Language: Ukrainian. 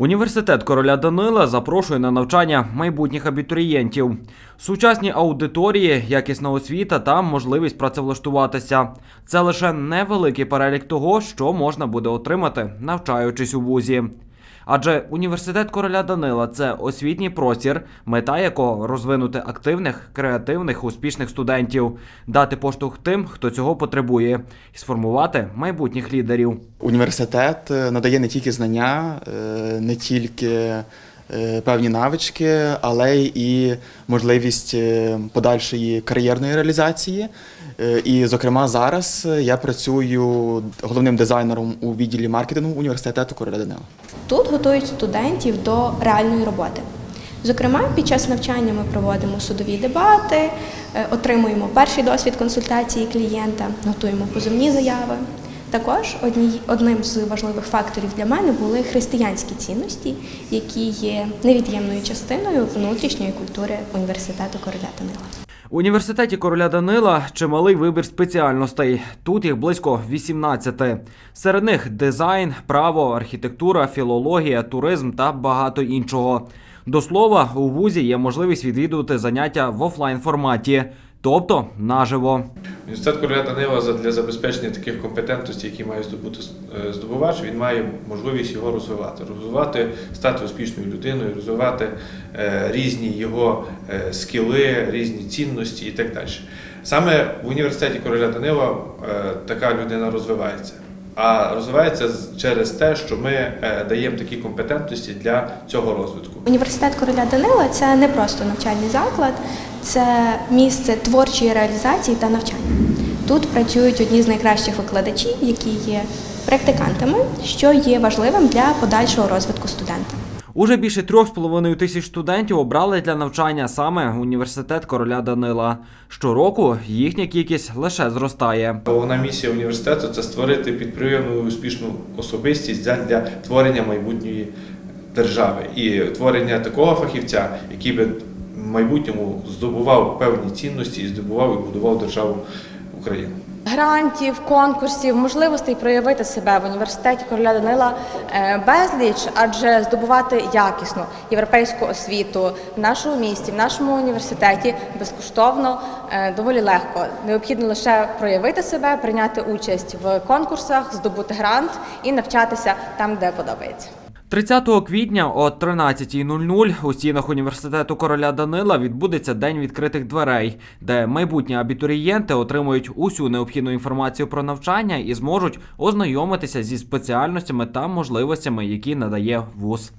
Університет короля Данила запрошує на навчання майбутніх абітурієнтів. Сучасні аудиторії, якісна освіта та можливість працевлаштуватися. Це лише невеликий перелік того, що можна буде отримати, навчаючись у вузі. Адже університет короля Данила це освітній простір, мета якого розвинути активних, креативних, успішних студентів, дати поштовх тим, хто цього потребує, і сформувати майбутніх лідерів. Університет е, надає не тільки знання, е, не тільки певні навички, але і можливість е, подальшої кар'єрної реалізації. Е, І, зокрема, зараз я працюю головним дизайнером у відділі маркетингу університету Короля Данила. Тут готують студентів до реальної роботи. Зокрема, під час навчання ми проводимо судові дебати, е, отримуємо перший досвід консультації клієнта, готуємо позовні заяви. Також одні, одним з важливих факторів для мене були християнські цінності, які є невід'ємною частиною внутрішньої культури університету Короля Данила. У університеті короля Данила чималий вибір спеціальностей. Тут їх близько 18. Серед них дизайн, право, архітектура, філологія, туризм та багато іншого. До слова, у вузі є можливість відвідувати заняття в офлайн форматі, тобто наживо. Університет короля Данила для забезпечення таких компетентностей, які має здобути е, здобувач, він має можливість його розвивати, розвивати, стати успішною людиною, розвивати е, різні його е, скіли, різні цінності і так далі. Саме в університеті короля Данила така людина розвивається. А розвивається через те, що ми е, даємо такі компетентності для цього розвитку. Університет короля Данила це не просто навчальний заклад, це місце творчої реалізації та навчання. Тут працюють одні з найкращих викладачів, які є практикантами, що є важливим для подальшого розвитку студента. Уже більше трьох з половиною тисяч студентів обрали для навчання саме університет короля Данила. Щороку їхня кількість лише зростає. Головна місія університету це створити підприємну і успішну особистість для- творення майбутньої держави і творення такого фахівця, який би в майбутньому здобував певні цінності і здобував і будував державу Україну. Грантів, конкурсів, можливостей проявити себе в університеті короля Данила е, безліч, адже здобувати якісну європейську освіту в нашому місті, в нашому університеті безкоштовно е, доволі легко. Необхідно лише проявити себе, прийняти участь в конкурсах, здобути грант і навчатися там, де подобається. 30 квітня о 13.00 у стінах університету короля Данила відбудеться день відкритих дверей, де майбутні абітурієнти отримують усю необхідну інформацію про навчання і зможуть ознайомитися зі спеціальностями та можливостями, які надає вуз.